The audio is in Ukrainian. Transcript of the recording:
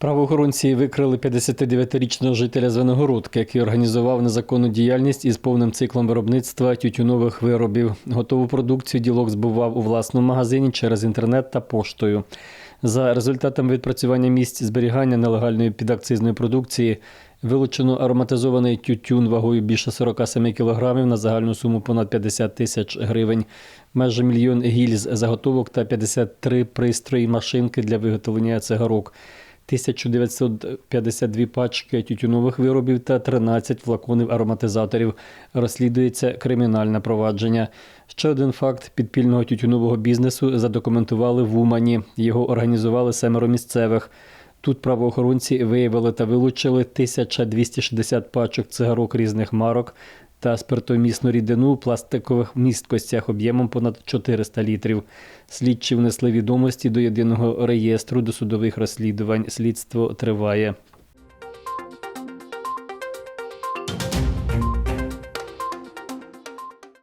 Правоохоронці викрили 59-річного жителя Звенигородки, який організував незаконну діяльність із повним циклом виробництва тютюнових виробів. Готову продукцію ділок збував у власному магазині через інтернет та поштою. За результатами відпрацювання місць зберігання нелегальної підакцизної продукції вилучено ароматизований тютюн вагою більше 47 кг на загальну суму понад 50 тисяч гривень, майже мільйон гільз заготовок та 53 пристрої машинки для виготовлення цигарок. 1952 пачки тютюнових виробів та 13 флаконів ароматизаторів. Розслідується кримінальне провадження. Ще один факт підпільного тютюнового бізнесу задокументували в Умані. Його організували семеро місцевих. Тут правоохоронці виявили та вилучили 1260 пачок цигарок різних марок та спиртомісну рідину у пластикових місткостях об'ємом понад 400 літрів. Слідчі внесли відомості до єдиного реєстру досудових розслідувань. Слідство триває.